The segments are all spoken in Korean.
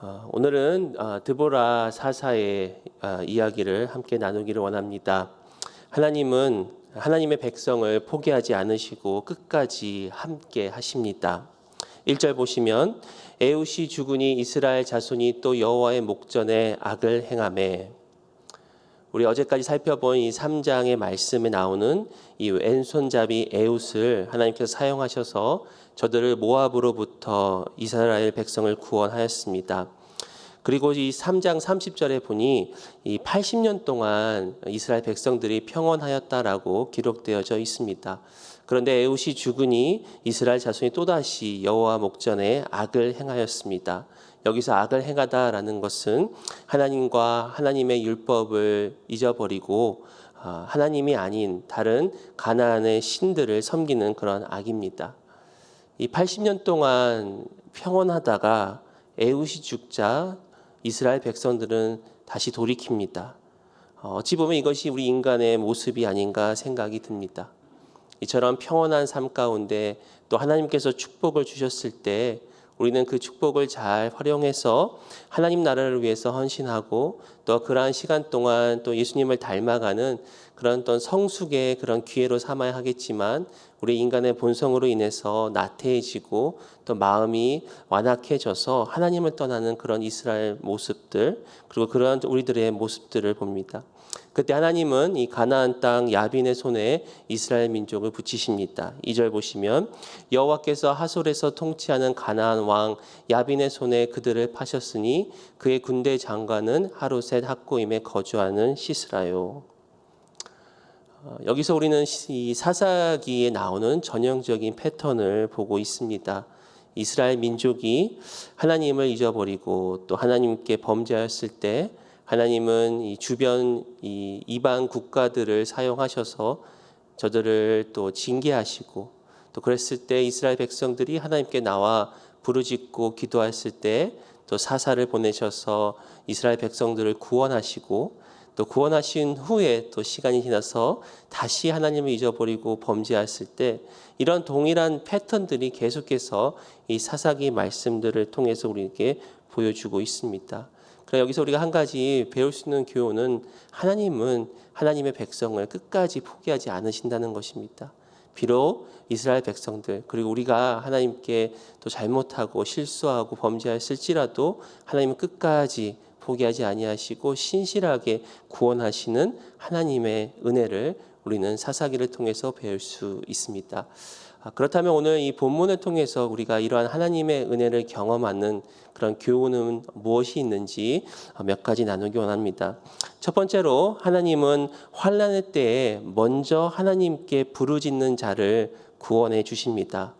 어, 오늘은 어, 드보라 사사의 어, 이야기를 함께 나누기를 원합니다. 하나님은 하나님의 백성을 포기하지 않으시고 끝까지 함께 하십니다. 1절 보시면 에우시 주군이 이스라엘 자손이 또 여호와의 목전에 악을 행함에 우리 어제까지 살펴본 이 3장의 말씀에 나오는 이 왼손잡이 에웃을 하나님께서 사용하셔서 저들을 모압으로부터 이스라엘 백성을 구원하였습니다. 그리고 이 3장 30절에 보니 이 80년 동안 이스라엘 백성들이 평온하였다라고 기록되어져 있습니다. 그런데 에웃이 죽으니 이스라엘 자손이 또다시 여호와 목전에 악을 행하였습니다. 여기서 악을 행하다라는 것은 하나님과 하나님의 율법을 잊어버리고 아, 하나님이 아닌 다른 가나안의 신들을 섬기는 그런 악입니다. 이 80년 동안 평온하다가 에웃이 죽자 이스라엘 백성들은 다시 돌이킵니다. 어, 어찌 보면 이것이 우리 인간의 모습이 아닌가 생각이 듭니다. 이처럼 평온한 삶 가운데 또 하나님께서 축복을 주셨을 때 우리는 그 축복을 잘 활용해서 하나님 나라를 위해서 헌신하고 또 그러한 시간 동안 또 예수님을 닮아가는 그런 어떤 성숙의 그런 기회로 삼아야 하겠지만 우리 인간의 본성으로 인해서 나태해지고 또 마음이 완악해져서 하나님을 떠나는 그런 이스라엘 모습들 그리고 그러한 우리들의 모습들을 봅니다. 그때 하나님은 이 가나안 땅 야빈의 손에 이스라엘 민족을 붙이십니다. 2절 보시면 여호와께서 하솔에서 통치하는 가나안 왕 야빈의 손에 그들을 파셨으니 그의 군대 장관은 하루셋 학고임에 거주하는 시스라요. 어, 여기서 우리는 이 사사기에 나오는 전형적인 패턴을 보고 있습니다. 이스라엘 민족이 하나님을 잊어버리고 또 하나님께 범죄하였을 때 하나님은 이 주변 이 이방 국가들을 사용하셔서 저들을 또 징계하시고 또 그랬을 때 이스라엘 백성들이 하나님께 나와 부르짖고 기도했을 때 또 사사를 보내셔서 이스라엘 백성들을 구원하시고 또 구원하신 후에 또 시간이 지나서 다시 하나님을 잊어버리고 범죄했을 때 이런 동일한 패턴들이 계속해서 이 사사기 말씀들을 통해서 우리에게 보여주고 있습니다. 그래 여기서 우리가 한 가지 배울 수 있는 교훈은 하나님은 하나님의 백성을 끝까지 포기하지 않으신다는 것입니다. 비록 이스라엘 백성들 그리고 우리가 하나님께 또 잘못하고 실수하고 범죄했을지라도 하나님은 끝까지 포기하지 아니하시고 신실하게 구원하시는 하나님의 은혜를 우리는 사사기를 통해서 배울 수 있습니다. 아, 그렇다면 오늘 이 본문을 통해서 우리가 이러한 하나님의 은혜를 경험하는 그런 교훈은 무엇이 있는지 몇 가지 나누기 원합니다. 첫 번째로 하나님은 환란의 때에 먼저 하나님께 부르짖는 자를 구원해 주십니다.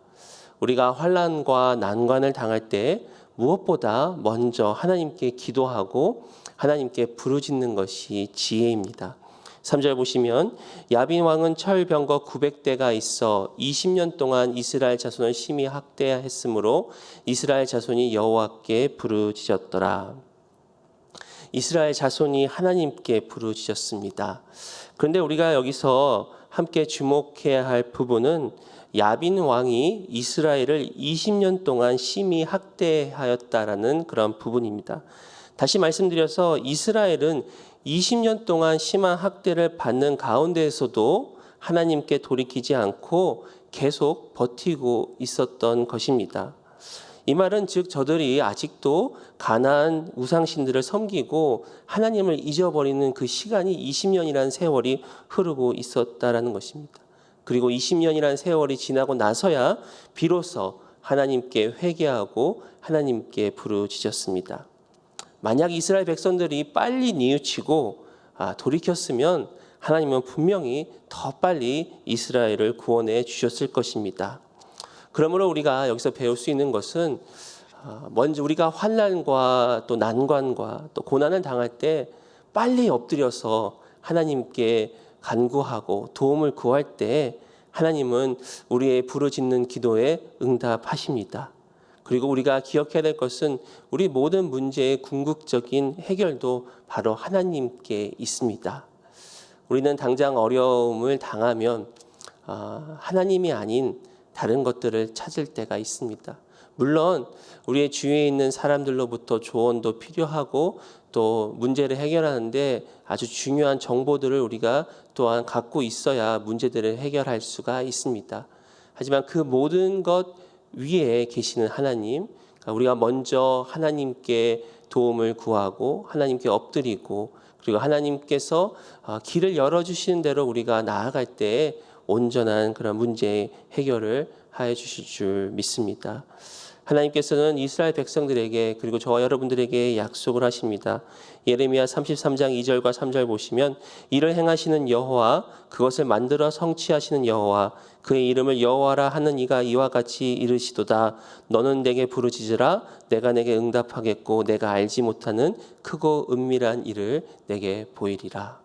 우리가 환란과 난관을 당할 때 무엇보다 먼저 하나님께 기도하고 하나님께 부르짖는 것이 지혜입니다. 3절 보시면 야빈 왕은 철병거 900대가 있어 20년 동안 이스라엘 자손을 심히 학대했으므로 이스라엘 자손이 여호와께 부르짖었더라. 이스라엘 자손이 하나님께 부르짖었습니다. 그런데 우리가 여기서 함께 주목해야 할 부분은 야빈 왕이 이스라엘을 20년 동안 심히 학대하였다라는 그런 부분입니다. 다시 말씀드려서 이스라엘은 20년 동안 심한 학대를 받는 가운데에서도 하나님께 돌이키지 않고 계속 버티고 있었던 것입니다. 이 말은 즉 저들이 아직도 가나안 우상신들을 섬기고 하나님을 잊어버리는 그 시간이 20년이라는 세월이 흐르고 있었다라는 것입니다. 그리고 20년이라는 세월이 지나고 나서야 비로소 하나님께 회개하고 하나님께 부르짖었습니다. 만약 이스라엘 백성들이 빨리 뉘우치고 아, 돌이켰으면 하나님은 분명히 더 빨리 이스라엘을 구원해 주셨을 것입니다. 그러므로 우리가 여기서 배울 수 있는 것은 아, 먼저 우리가 환난과 또 난관과 또 고난을 당할 때 빨리 엎드려서 하나님께 간구하고 도움을 구할 때 하나님은 우리의 부르짖는 기도에 응답하십니다. 그리고 우리가 기억해야 될 것은 우리 모든 문제의 궁극적인 해결도 바로 하나님께 있습니다. 우리는 당장 어려움을 당하면 아, 하나님이 아닌 다른 것들을 찾을 때가 있습니다. 물론 우리의 주위에 있는 사람들로부터 조언도 필요하고 또 문제를 해결하는데 아주 중요한 정보들을 우리가 또한 갖고 있어야 문제들을 해결할 수가 있습니다. 하지만 그 모든 것 위에 계시는 하나님, 그러니까 우리가 먼저 하나님께 도움을 구하고 하나님께 엎드리고 그리고 하나님께서 아, 길을 열어주시는 대로 우리가 나아갈 때 온전한 그런 문제 해결을 하여 주실 줄 믿습니다. 하나님께서는 이스라엘 백성들에게 그리고 저와 여러분들에게 약속을 하십니다. 예레미야 33장 2절과 3절 보시면 이를 행하시는 여호와 그것을 만들어 성취하시는 여호와 그의 이름을 여호와라 하는 이가 이와 같이 이르시도다 너는 내게 부르짖으라 내가 내게 응답하겠고 내가 알지 못하는 크고 은밀한 일을 내게 보이리라.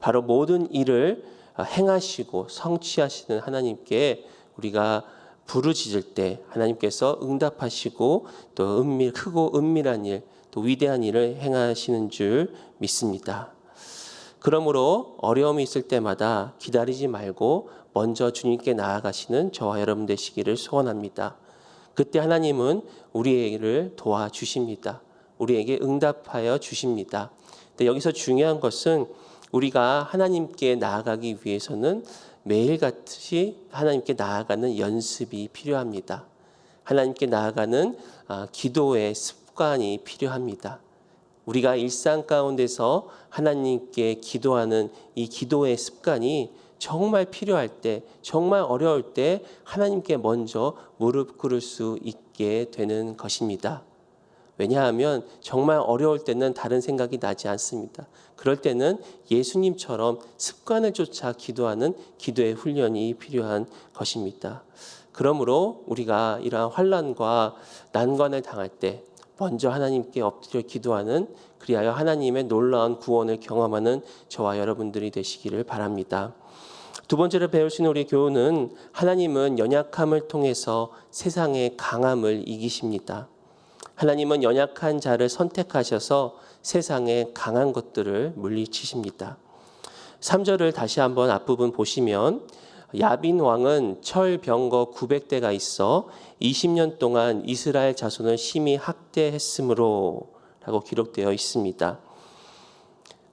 바로 모든 일을 행하시고 성취하시는 하나님께 우리가 부르짖을 때 하나님께서 응답하시고 또 은밀 크고 은밀한 일, 또 위대한 일을 행하시는 줄 믿습니다. 그러므로 어려움이 있을 때마다 기다리지 말고 먼저 주님께 나아가시는 저와 여러분 되시기를 소원합니다. 그때 하나님은 우리를 도와주십니다. 우리에게 응답하여 주십니다. 근데 여기서 중요한 것은 우리가 하나님께 나아가기 위해서는 매일같이 하나님께 나아가는 연습이 필요합니다. 하나님께 나아가는 아, 기도의 습관이 필요합니다. 우리가 일상 가운데서 하나님께 기도하는 이 기도의 습관이 정말 필요할 때, 정말 어려울 때 하나님께 먼저 무릎 꿇을 수 있게 되는 것입니다. 왜냐하면 정말 어려울 때는 다른 생각이 나지 않습니다. 그럴 때는 예수님처럼 습관을 쫓아 기도하는 기도의 훈련이 필요한 것입니다. 그러므로 우리가 이러한 환란과 난관을 당할 때 먼저 하나님께 엎드려 기도하는 그리하여 하나님의 놀라운 구원을 경험하는 저와 여러분들이 되시기를 바랍니다. 두 번째로 배울 수 있는 우리 교훈은 하나님은 연약함을 통해서 세상의 강함을 이기십니다. 하나님은 연약한 자를 선택하셔서 세상의 강한 것들을 물리치십니다. 3절을 다시 한번 앞부분 보시면 야빈 왕은 철 병거 900대가 있어 20년 동안 이스라엘 자손을 심히 학대했으므로 라고 기록되어 있습니다.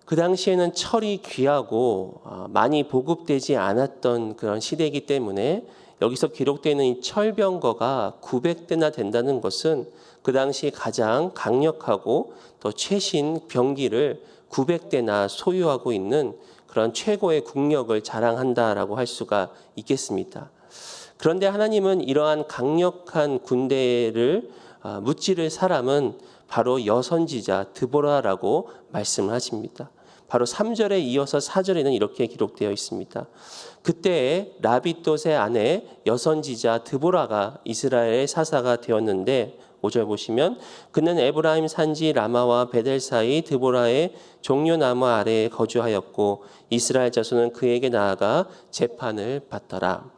그 당시에는 철이 귀하고 어, 많이 보급되지 않았던 그런 시대이기 때문에 여기서 기록되는 이 철병거가 900대나 된다는 것은 그 당시 가장 강력하고 또 최신 병기를 900대나 소유하고 있는 그런 최고의 국력을 자랑한다라고 할 수가 있겠습니다. 그런데 하나님은 이러한 강력한 군대를 아, 무찌를 사람은 바로 여선지자 드보라라고 말씀을 하십니다. 바로 3절에 이어서 4절에는 이렇게 기록되어 있습니다. 그때 라비롯의 아내 여선지자 드보라가 이스라엘의 사사가 되었는데 5절 보시면 그는 에브라임 산지 라마와 베델 사이 드보라의 종려나무 아래에 거주하였고 이스라엘 자손은 그에게 나아가 재판을 받더라.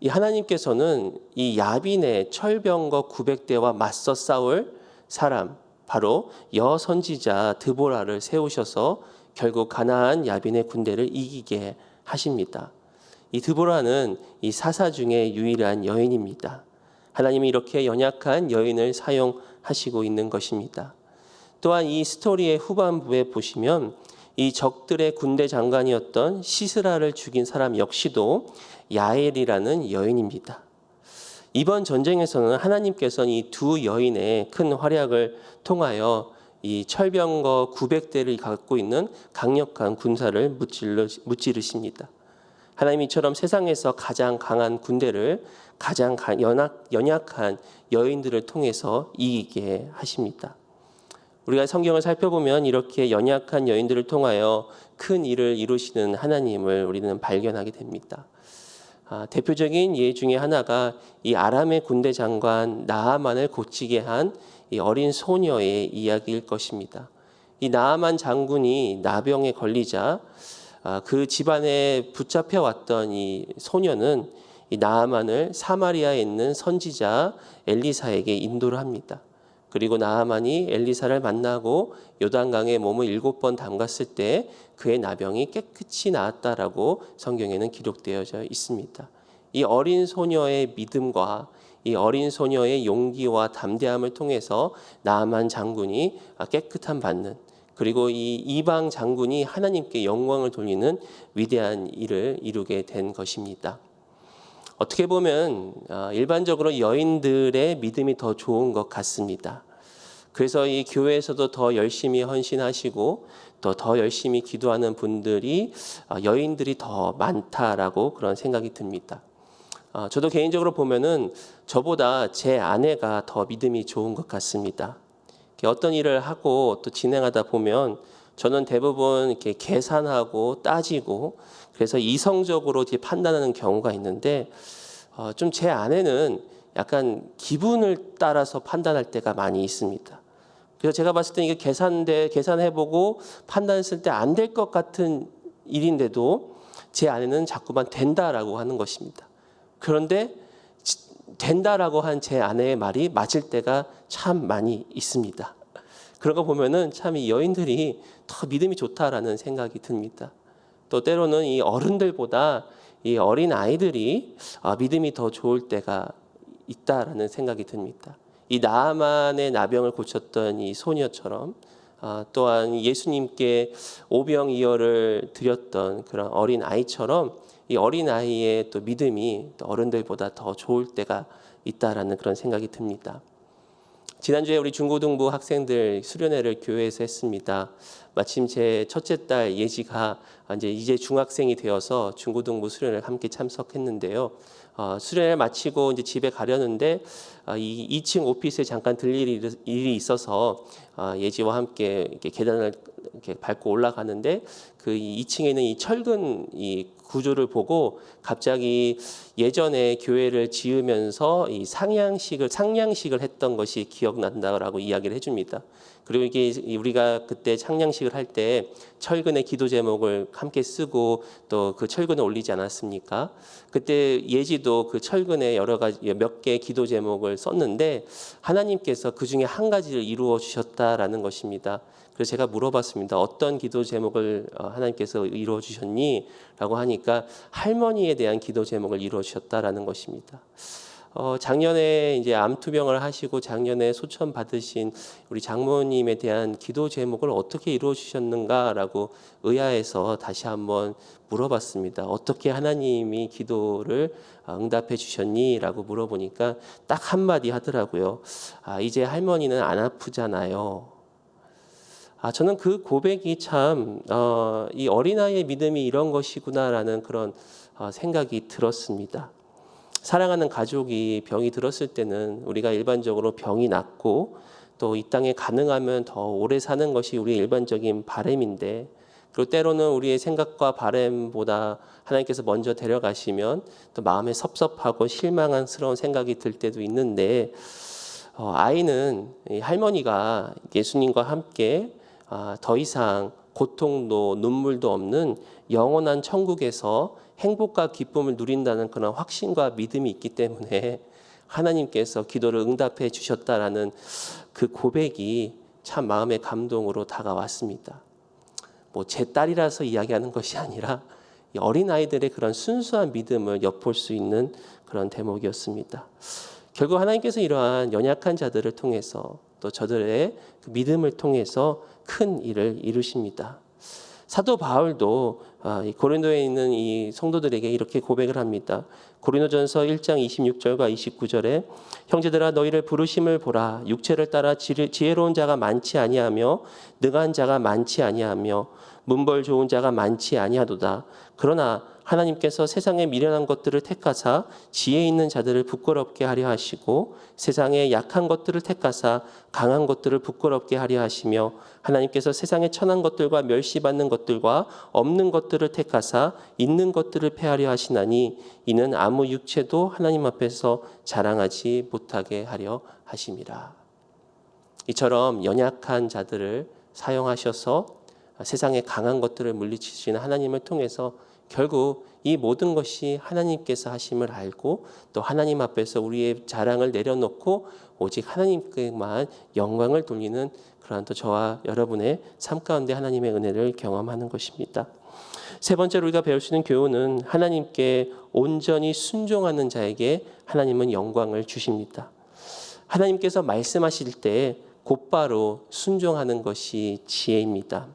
이 하나님께서는 이 야빈의 철병거 900대와 맞서 싸울 사람 바로 여선지자 드보라를 세우셔서 결국 가나안 야빈의 군대를 이기게 하십니다. 이 드보라는 이 사사 중에 유일한 여인입니다. 하나님이 이렇게 연약한 여인을 사용하시고 있는 것입니다. 또한 이 스토리의 후반부에 보시면 이 적들의 군대 장관이었던 시스라를 죽인 사람 역시도 야엘이라는 여인입니다. 이번 전쟁에서는 하나님께서는 이 두 여인의 큰 활약을 통하여 이 철병거 900대를 갖고 있는 강력한 군사를 무찌르십니다. 하나님 이처럼 세상에서 가장 강한 군대를 가장 연약, 연약한 여인들을 통해서 이기게 하십니다. 우리가 성경을 살펴보면 이렇게 연약한 여인들을 통하여 큰 일을 이루시는 하나님을 우리는 발견하게 됩니다. 아, 대표적인 예 중에 하나가 이 아람의 군대 장관 나하만을 고치게 한 이 어린 소녀의 이야기일 것입니다. 이 나하만 장군이 나병에 걸리자 아, 그 집안에 붙잡혀 왔던 이 소녀는 이 나하만을 사마리아에 있는 선지자 엘리사에게 인도를 합니다. 그리고 나하만이 엘리사를 만나고 요단강에 몸을 일곱 번 담갔을 때 그의 나병이 깨끗이 나았다라고 성경에는 기록되어져 있습니다. 이 어린 소녀의 믿음과 이 어린 소녀의 용기와 담대함을 통해서 나만 장군이 깨끗한 받는 그리고 이 이방 장군이 하나님께 영광을 돌리는 위대한 일을 이루게 된 것입니다. 어떻게 보면 아, 일반적으로 여인들의 믿음이 더 좋은 것 같습니다. 그래서 이 교회에서도 더 열심히 헌신하시고 또 더 열심히 기도하는 분들이 아, 여인들이 더 많다라고 그런 생각이 듭니다. 아, 저도 개인적으로 보면은 저보다 제 아내가 더 믿음이 좋은 것 같습니다. 어떤 일을 하고 또 진행하다 보면 저는 대부분 이렇게 계산하고 따지고 그래서 이성적으로 판단하는 경우가 있는데 어, 좀 제 아내는 약간 기분을 따라서 판단할 때가 많이 있습니다. 그래서 제가 봤을 때 이게 계산돼 계산해보고 판단했을 때 안 될 것 같은 일인데도 제 아내는 자꾸만 된다라고 하는 것입니다. 그런데 지- 된다라고 한 제 아내의 말이 맞을 때가 참 많이 있습니다. 그런 거 보면은 참 이 여인들이 더 믿음이 좋다라는 생각이 듭니다. 또 때로는 이 어른들보다 이 어린 아이들이 아, 믿음이 더 좋을 때가 있다라는 생각이 듭니다. 이 나만의 나병을 고쳤던 이 소녀처럼 아, 또한 예수님께 오병이어를 드렸던 그런 어린 아이처럼 이 어린 아이의 또 믿음이 또 어른들보다 더 좋을 때가 있다라는 그런 생각이 듭니다. 지난주에 우리 중고등부 학생들 수련회를 교회에서 했습니다. 마침 제 첫째 딸 예지가 이제 이제 중학생이 되어서 중고등부 수련회를 함께 참석했는데요. 어, 수련회 마치고 이제 집에 가려는데 어, 이 2층 오피스에 잠깐 들릴 일이- 일이 있어서 어, 예지와 함께 이렇게 계단을 이렇게 밟고 올라가는데 그 2층에 있는 이 철근 이 구조를 보고 갑자기 예전에 교회를 지으면서 이 상향식을 상향식을 했던 것이 기억난다라고 이야기를 해줍니다. 그리고 이게 우리가 그때 상향식을 할 때 철근의 기도 제목을 함께 쓰고 또 그 철근을 올리지 않았습니까? 그때 예지도 그 철근에 여러 가지 몇 개의 기도 제목을 썼는데 하나님께서 그 중에 한 가지를 이루어 주셨다라는 것입니다. 그래서 제가 물어봤습니다. 어떤 기도 제목을 어, 하나님께서 이루어 주셨니?라고 하니까 할머니에 대한 기도 제목을 이루어 주셨다라는 것입니다. 어, 작년에 이제 암투병을 하시고 작년에 소천 받으신 우리 장모님에 대한 기도 제목을 어떻게 이루어 주셨는가라고 의아해서 다시 한번 물어봤습니다. 어떻게 하나님이 기도를 아, 응답해 주셨니?라고 물어보니까 딱 한마디 하더라고요. 아, 이제 할머니는 안 아프잖아요. 아, 저는 그 고백이 참, 어, 이 어린아이의 믿음이 이런 것이구나라는 그런 어, 생각이 들었습니다. 사랑하는 가족이 병이 들었을 때는 우리가 일반적으로 병이 낫고 또 이 땅에 가능하면 더 오래 사는 것이 우리의 일반적인 바램인데 그리고 때로는 우리의 생각과 바램보다 하나님께서 먼저 데려가시면 또 마음에 섭섭하고 실망스러운 생각이 들 때도 있는데 어, 아이는 이 할머니가 예수님과 함께 아, 더 이상 고통도 눈물도 없는 영원한 천국에서 행복과 기쁨을 누린다는 그런 확신과 믿음이 있기 때문에 하나님께서 기도를 응답해 주셨다라는 그 고백이 참 마음의 감동으로 다가왔습니다. 뭐 제 딸이라서 이야기하는 것이 아니라 이 어린 아이들의 그런 순수한 믿음을 엿볼 수 있는 그런 대목이었습니다. 결국 하나님께서 이러한 연약한 자들을 통해서 또 저들의 그 믿음을 통해서 큰 일을 이루십니다. 사도 바울도 아, 이 고린도에 있는 이 성도들에게 이렇게 고백을 합니다. 고린도전서 1장 26절과 29절에 형제들아 너희를 부르심을 보라 육체를 따라 지혜로운 자가 많지 아니하며 능한 자가 많지 아니하며 문벌 좋은 자가 많지 아니하도다. 그러나 하나님께서 세상의 미련한 것들을 택하사 지혜 있는 자들을 부끄럽게 하려 하시고 세상의 약한 것들을 택하사 강한 것들을 부끄럽게 하려 하시며 하나님께서 세상의 천한 것들과 멸시받는 것들과 없는 것들을 택하사 있는 것들을 패하려 하시나니 이는 아무 육체도 하나님 앞에서 자랑하지 못하게 하려 하심이라. 이처럼 연약한 자들을 사용하셔서 세상의 강한 것들을 물리치시는 하나님을 통해서 결국 이 모든 것이 하나님께서 하심을 알고 또 하나님 앞에서 우리의 자랑을 내려놓고 오직 하나님께만 영광을 돌리는 그러한 또 저와 여러분의 삶 가운데 하나님의 은혜를 경험하는 것입니다. 세 번째로 우리가 배울 수 있는 교훈은 하나님께 온전히 순종하는 자에게 하나님은 영광을 주십니다. 하나님께서 말씀하실 때 곧바로 순종하는 것이 지혜입니다.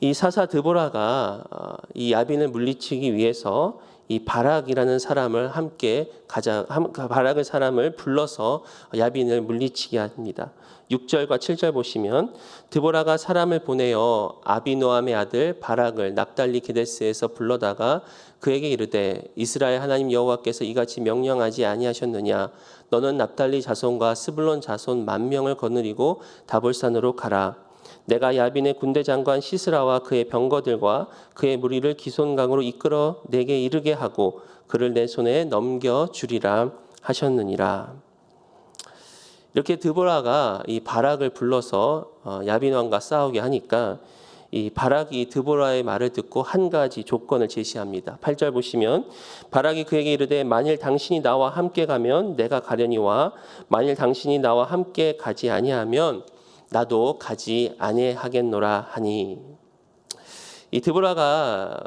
이 사사 드보라가 어, 이 야빈을 물리치기 위해서 이 바락이라는 사람을 함께 가자 함- 바락의 사람을 불러서 야빈을 물리치게 합니다. 6절과 7절 보시면 드보라가 사람을 보내어 아비노함의 아들 바락을 납달리 게데스에서 불러다가 그에게 이르되 이스라엘 하나님 여호와께서 이같이 명령하지 아니하셨느냐 너는 납달리 자손과 스불론 자손 만 명을 거느리고 다볼산으로 가라 내가 야빈의 군대 장관 시스라와 그의 병거들과 그의 무리를 기손강으로 이끌어 내게 이르게 하고 그를 내 손에 넘겨 주리라 하셨느니라. 이렇게 드보라가 이 바락을 불러서 어, 야빈 왕과 싸우게 하니까 이 바락이 드보라의 말을 듣고 한 가지 조건을 제시합니다. 8절 보시면 바락이 그에게 이르되 만일 당신이 나와 함께 가면 내가 가려니와 만일 당신이 나와 함께 가지 아니하면 나도 가지 아니하겠노라 하니 이 드보라가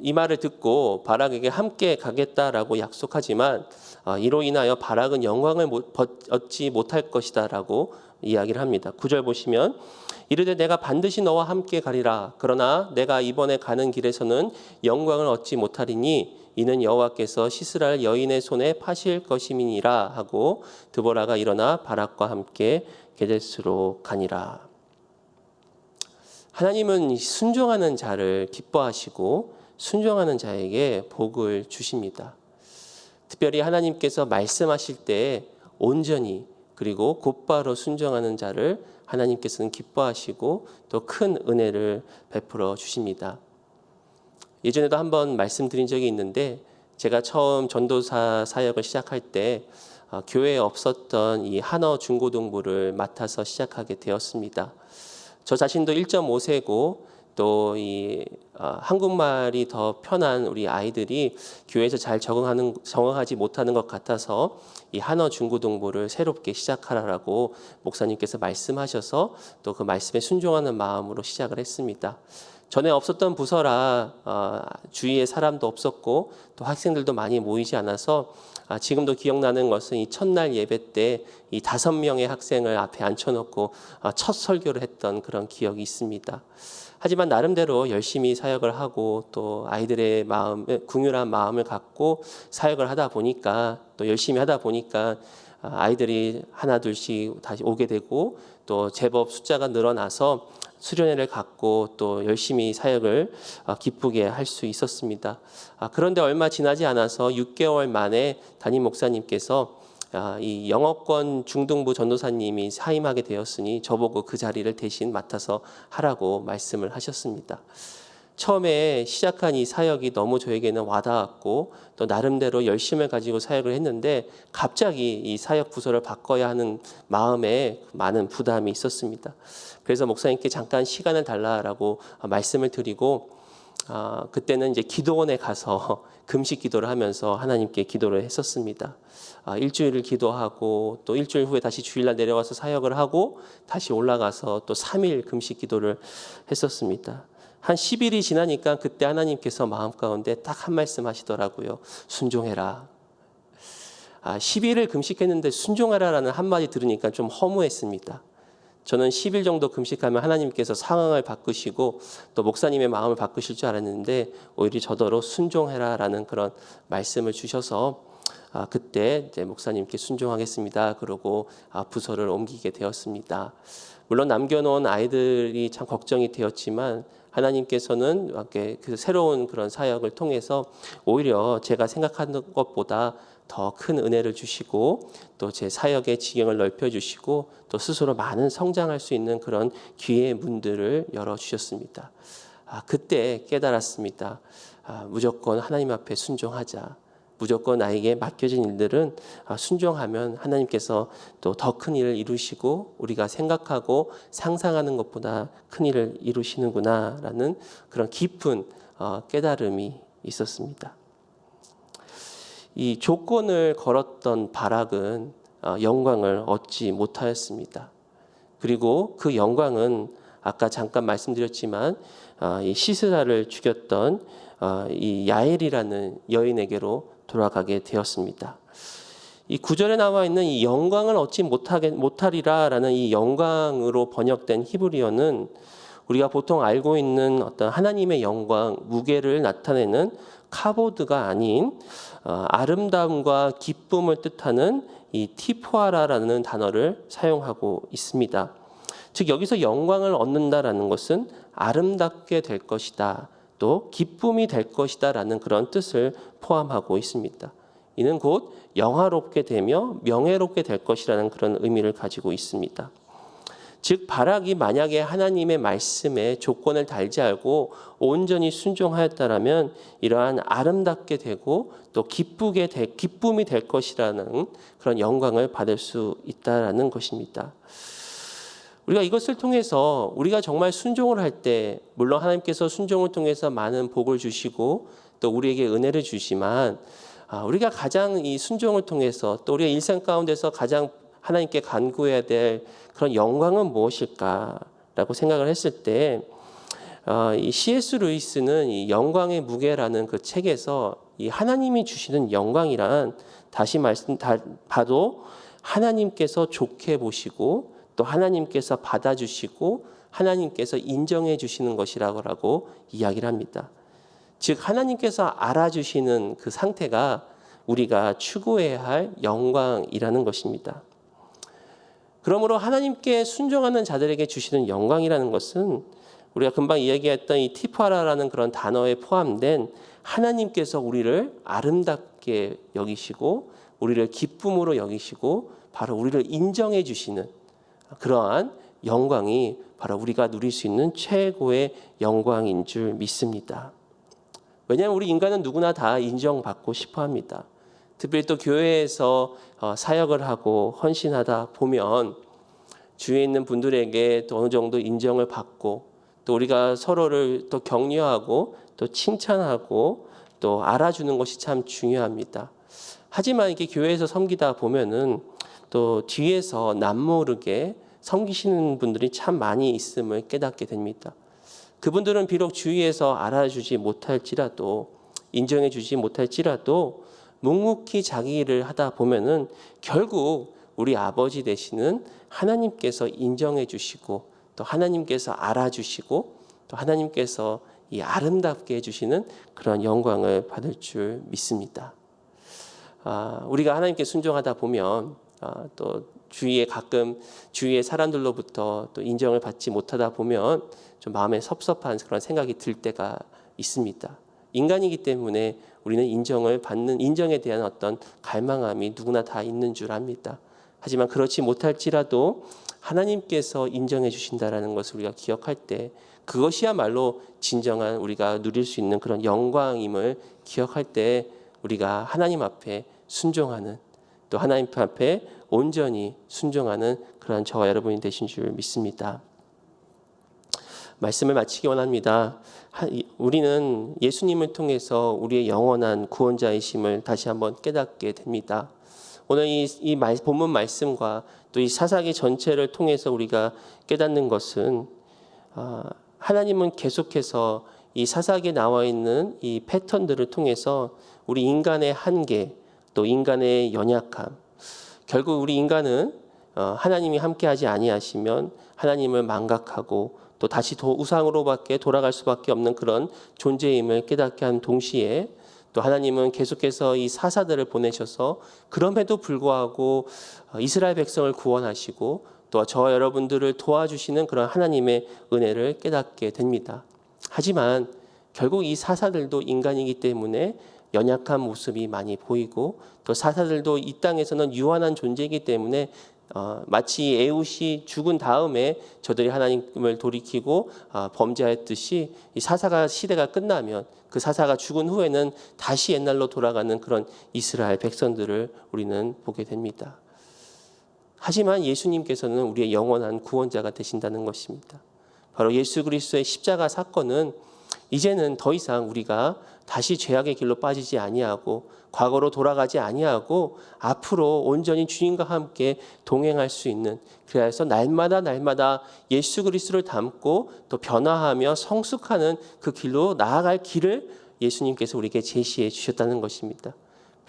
이 말을 듣고 바락에게 함께 가겠다라고 약속하지만 어, 이로 인하여 바락은 영광을 얻지 못할 것이다라고 이야기를 합니다. 9절 보시면 이르되 내가 반드시 너와 함께 가리라 그러나 내가 이번에 가는 길에서는 영광을 얻지 못하리니 이는 여호와께서 시스라를 여인의 손에 파실 것임이니라 하고 드보라가 일어나 바락과 함께 게데스로 가니라. 하나님은 이 순종하는 자를 기뻐하시고 순종하는 자에게 복을 주십니다. 특별히 하나님께서 말씀하실 때 온전히 그리고 곧바로 순종하는 자를 하나님께서는 기뻐하시고 또 큰 은혜를 베풀어 주십니다. 예전에도 한번 말씀드린 적이 있는데 제가 처음 전도사 사역을 시작할 때 어, 교회에 없었던 이 한어 중고등부를 맡아서 시작하게 되었습니다. 저 자신도 1.5세고 또 이 한국말이 더 편한 우리 아이들이 교회에서 잘 적응하는 적응하지 못하는 것 같아서 이 한어 중고등부를 새롭게 시작하라라고 목사님께서 말씀하셔서 또 그 말씀에 순종하는 마음으로 시작을 했습니다. 전에 없었던 부서라 어, 주위에 사람도 없었고 또 학생들도 많이 모이지 않아서 아, 지금도 기억나는 것은 이 첫날 예배 때 이 다섯 명의 학생을 앞에 앉혀놓고 아, 첫 설교를 했던 그런 기억이 있습니다. 하지만 나름대로 열심히 사역을 하고 또 아이들의 마음, 궁휼한 마음을 갖고 사역을 하다 보니까 또 열심히 하다 보니까 아, 아이들이 하나 둘씩 다시 오게 되고 또 제법 숫자가 늘어나서 수련회를 갖고 또 열심히 사역을 아, 기쁘게 할 수 있었습니다. 아, 그런데 얼마 지나지 않아서 6개월 만에 담임 목사님께서 아, 이 영어권 중등부 전도사님이 사임하게 되었으니 저보고 그 자리를 대신 맡아서 하라고 말씀을 하셨습니다. 처음에 시작한 이 사역이 너무 저에게는 와닿았고 또 나름대로 열심을 가지고 사역을 했는데 갑자기 이 사역 부서를 바꿔야 하는 마음에 많은 부담이 있었습니다. 그래서 목사님께 잠깐 시간을 달라라고 말씀을 드리고 아, 그때는 이제 기도원에 가서 금식 기도를 하면서 하나님께 기도를 했었습니다. 아, 일주일을 기도하고 또 일주일 후에 다시 주일날 내려와서 사역을 하고 다시 올라가서 또 3일 금식 기도를 했었습니다. 한 10일이 지나니까 그때 하나님께서 마음 가운데 딱 한 말씀 하시더라고요. 순종해라. 아, 10일을 금식했는데 순종하라라는 한마디 들으니까 좀 허무했습니다. 저는 10일 정도 금식하면 하나님께서 상황을 바꾸시고 또 목사님의 마음을 바꾸실 줄 알았는데 오히려 저더러 순종해라라는 그런 말씀을 주셔서 아, 그때 이제 목사님께 순종하겠습니다. 그러고 아, 부서를 옮기게 되었습니다. 물론 남겨놓은 아이들이 참 걱정이 되었지만 하나님께서는 이렇게 그 새로운 그런 사역을 통해서 오히려 제가 생각하는 것보다 더 큰 은혜를 주시고 또 제 사역의 지경을 넓혀 주시고 또 스스로 많은 성장할 수 있는 그런 기회의 문들을 열어 주셨습니다. 아, 그때 깨달았습니다. 아, 무조건 하나님 앞에 순종하자. 무조건 나에게 맡겨진 일들은 아, 순종하면 하나님께서 또 더 큰 일을 이루시고 우리가 생각하고 상상하는 것보다 큰 일을 이루시는구나라는 그런 깊은 어, 깨달음이 있었습니다. 이 조건을 걸었던 바락은 어, 영광을 얻지 못하였습니다. 그리고 그 영광은 아까 잠깐 말씀드렸지만 아, 이 시스라를 죽였던 아, 이 야엘이라는 여인에게로 돌아가게 되었습니다. 이 구절에 나와 있는 이 영광을 얻지 못하게 못하리라라는 이 영광으로 번역된 히브리어는 우리가 보통 알고 있는 어떤 하나님의 영광, 무게를 나타내는 카보드가 아닌 어, 아름다움과 기쁨을 뜻하는 이 티포아라라는 단어를 사용하고 있습니다. 즉 여기서 영광을 얻는다라는 것은 아름답게 될 것이다. 또 기쁨이 될 것이다 라는 그런 뜻을 포함하고 있습니다. 이는 곧 영화롭게 되며 명예롭게 될 것이라는 그런 의미를 가지고 있습니다. 즉 바락이 만약에 하나님의 말씀에 조건을 달지 않고 온전히 순종하였다라면 이러한 아름답게 되고 또 기쁘게 되, 기쁨이 될 것이라는 그런 영광을 받을 수 있다라는 것입니다. 우리가 이것을 통해서 우리가 정말 순종을 할 때 물론 하나님께서 순종을 통해서 많은 복을 주시고 또 우리에게 은혜를 주시만 아, 우리가 가장 이 순종을 통해서 또 우리가 일상 가운데서 가장 하나님께 간구해야 될 그런 영광은 무엇일까라고 생각을 했을 때, 어, 이 C.S. 루이스는 이 영광의 무게라는 그 책에서 이 하나님이 주시는 영광이란 다시 말씀 다, 봐도 하나님께서 좋게 보시고 또 하나님께서 받아주시고 하나님께서 인정해 주시는 것이라고 이야기를 합니다. 즉 하나님께서 알아주시는 그 상태가 우리가 추구해야 할 영광이라는 것입니다. 그러므로 하나님께 순종하는 자들에게 주시는 영광이라는 것은 우리가 금방 이야기했던 이 티파라라는 그런 단어에 포함된 하나님께서 우리를 아름답게 여기시고 우리를 기쁨으로 여기시고 바로 우리를 인정해 주시는 그러한 영광이 바로 우리가 누릴 수 있는 최고의 영광인 줄 믿습니다. 왜냐하면 우리 인간은 누구나 다 인정받고 싶어 합니다. 특별히 또 교회에서 어, 사역을 하고 헌신하다 보면 주위에 있는 분들에게 또 어느 정도 인정을 받고 또 우리가 서로를 또 격려하고 또 칭찬하고 또 알아주는 것이 참 중요합니다. 하지만 이게 교회에서 섬기다 보면은 또 뒤에서 남모르게 섬기시는 분들이 참 많이 있음을 깨닫게 됩니다. 그분들은 비록 주위에서 알아주지 못할지라도 인정해 주지 못할지라도 묵묵히 자기 일을 하다 보면은 결국 우리 아버지 되시는 하나님께서 인정해 주시고 또 하나님께서 알아주시고 또 하나님께서 이 아름답게 해주시는 그런 영광을 받을 줄 믿습니다. 아, 우리가 하나님께 순종하다 보면 아, 또 주위에 가끔 주위의 사람들로부터 또 인정을 받지 못하다 보면 좀 마음에 섭섭한 그런 생각이 들 때가 있습니다. 인간이기 때문에 우리는 인정을 받는 인정에 대한 어떤 갈망함이 누구나 다 있는 줄 압니다. 하지만 그렇지 못할지라도 하나님께서 인정해 주신다라는 것을 우리가 기억할 때 그것이야말로 진정한 우리가 누릴 수 있는 그런 영광임을 기억할 때 우리가 하나님 앞에 순종하는 또 하나님 앞에 온전히 순종하는 그런 저와 여러분이 되신 줄 믿습니다. 말씀을 마치기 원합니다. 우리는 예수님을 통해서 우리의 영원한 구원자이심을 다시 한번 깨닫게 됩니다. 오늘 이, 이 말, 본문 말씀과 또 이 사사기 전체를 통해서 우리가 깨닫는 것은 어, 하나님은 계속해서 이 사사기에 나와 있는 이 패턴들을 통해서 우리 인간의 한계 또 인간의 연약함 결국 우리 인간은 어, 하나님이 함께하지 아니하시면 하나님을 망각하고 또 다시 도 우상으로밖에 돌아갈 수밖에 없는 그런 존재임을 깨닫게 한 동시에 또 하나님은 계속해서 이 사사들을 보내셔서 그럼에도 불구하고 어, 이스라엘 백성을 구원하시고 또 저와 여러분들을 도와주시는 그런 하나님의 은혜를 깨닫게 됩니다. 하지만 결국 이 사사들도 인간이기 때문에 연약한 모습이 많이 보이고 또 사사들도 이 땅에서는 유한한 존재이기 때문에 어, 마치 에웃이 죽은 다음에 저들이 하나님을 돌이키고 어, 범죄했듯이 이 사사가 시대가 끝나면 그 사사가 죽은 후에는 다시 옛날로 돌아가는 그런 이스라엘 백성들을 우리는 보게 됩니다. 하지만 예수님께서는 우리의 영원한 구원자가 되신다는 것입니다. 바로 예수 그리스도의 십자가 사건은 이제는 더 이상 우리가 다시 죄악의 길로 빠지지 아니하고 과거로 돌아가지 아니하고 앞으로 온전히 주님과 함께 동행할 수 있는 그래서 날마다 날마다 예수 그리스도를 닮고 또 변화하며 성숙하는 그 길로 나아갈 길을 예수님께서 우리에게 제시해 주셨다는 것입니다.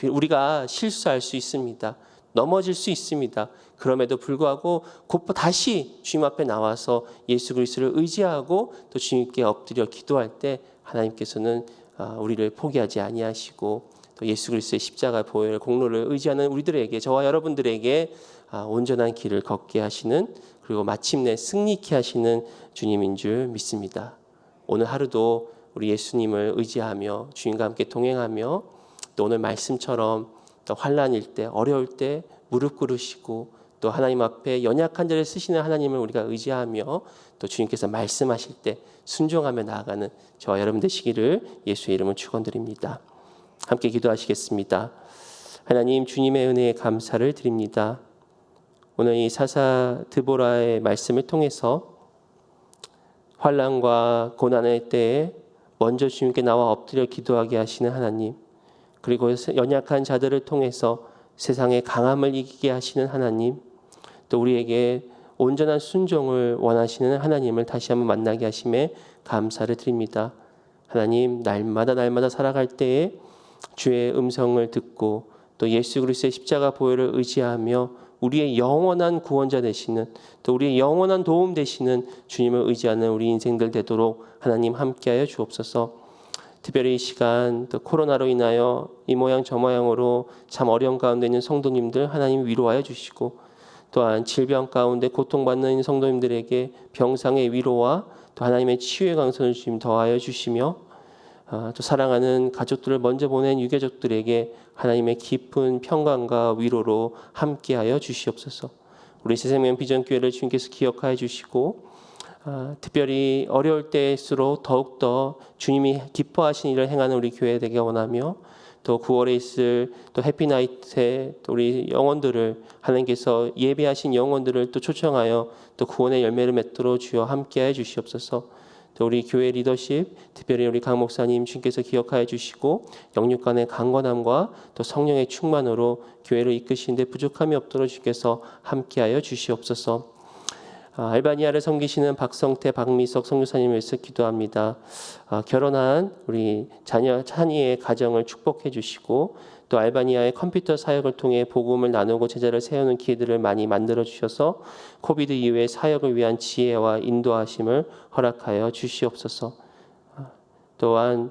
우리가 실수할 수 있습니다. 넘어질 수 있습니다. 그럼에도 불구하고 곧바 다시 주님 앞에 나와서 예수 그리스도를 의지하고 또 주님께 엎드려 기도할 때 하나님께서는 아, 우리를 포기하지 아니하시고 또 예수 그리스도의 십자가 보혈 공로를 의지하는 우리들에게 저와 여러분들에게 아, 온전한 길을 걷게 하시는 그리고 마침내 승리케 하시는 주님인 줄 믿습니다. 오늘 하루도 우리 예수님을 의지하며 주님과 함께 동행하며 또 오늘 말씀처럼 또 환란일 때 어려울 때 무릎 꿇으시고 또 하나님 앞에 연약한 자를 쓰시는 하나님을 우리가 의지하며 또 주님께서 말씀하실 때 순종하며 나아가는 저와 여러분 되시기를 예수의 이름으로 축원드립니다. 함께 기도하시겠습니다. 하나님 주님의 은혜에 감사를 드립니다. 오늘 이 사사 드보라의 말씀을 통해서 환란과 고난의 때에 먼저 주님께 나와 엎드려 기도하게 하시는 하나님 그리고 연약한 자들을 통해서 세상의 강함을 이기게 하시는 하나님 또 우리에게 온전한 순종을 원하시는 하나님을 다시 한번 만나게 하심에 감사를 드립니다. 하나님 날마다 날마다 살아갈 때에 주의 음성을 듣고 또 예수 그리스도의 십자가 보혈을 의지하며 우리의 영원한 구원자 되시는 또 우리의 영원한 도움 되시는 주님을 의지하는 우리 인생들 되도록 하나님 함께하여 주옵소서. 특별히 이 시간 또 코로나로 인하여 이 모양 저 모양으로 참 어려운 가운데 있는 성도님들 하나님 위로하여 주시고 또한 질병 가운데 고통받는 성도님들에게 병상의 위로와 또 하나님의 치유의 강선을 주님 더하여 주시며 아, 또 사랑하는 가족들을 먼저 보낸 유가족들에게 하나님의 깊은 평강과 위로로 함께하여 주시옵소서. 우리 새생명 비전교회를 주님께서 기억하여 주시고 아, 특별히 어려울 때일수록 더욱더 주님이 기뻐하신 일을 행하는 우리 교회 되게 원하며 또 9월에 있을 또 해피나이트에 또 우리 영혼들을 하나님께서 예배하신 영혼들을 또 초청하여 또 구원의 열매를 맺도록 주여 함께해 주시옵소서. 또 우리 교회 리더십, 특별히 우리 강 목사님 주님께서 기억하여 주시고 영육 간의 강건함과 또 성령의 충만으로 교회를 이끄시는데 부족함이 없도록 주께서 함께하여 주시옵소서. 아, 알바니아를 섬기시는 박성태, 박미석 성교사님을 위해서 기도합니다. 아, 결혼한 우리 자녀 찬이의 가정을 축복해 주시고 또 알바니아의 컴퓨터 사역을 통해 복음을 나누고 제자를 세우는 기회들을 많이 만들어 주셔서 코비드 이후에 사역을 위한 지혜와 인도하심을 허락하여 주시옵소서. 아, 또한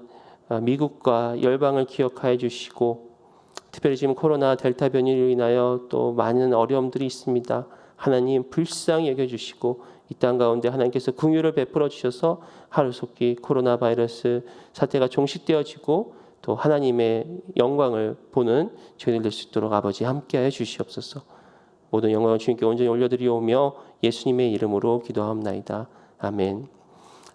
미국과 열방을 기억하여 주시고 특별히 지금 코로나 델타 변이로 인하여 또 많은 어려움들이 있습니다. 하나님 불쌍히 여겨 주시고 이 땅 가운데 하나님께서 긍휼을 베풀어 주셔서 하루속히 코로나 바이러스 사태가 종식되어지고 또 하나님의 영광을 보는 저희들 될 수 있도록 아버지 함께하여 주시옵소서. 모든 영광을 주님께 온전히 올려드리오며 예수님의 이름으로 기도하옵나이다. 아멘.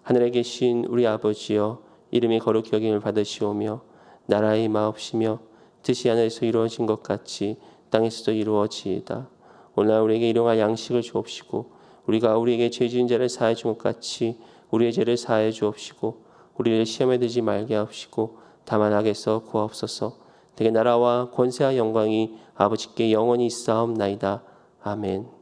하늘에 계신 우리 아버지여 이름이 거룩히 여김을 받으시오며 나라의 마옵시며 뜻이 하늘에서 이루어진 것 같이 땅에서도 이루어지이다. 오늘 우리에게 일용할 양식을 주옵시고 우리가 우리에게 죄 지은 자를 사해 준 것 같이 우리의 죄를 사해 주옵시고 우리를 시험에 들지 말게 하옵시고 다만 악에서 구하옵소서 되게 나라와 권세와 영광이 아버지께 영원히 있사옵나이다. 아멘.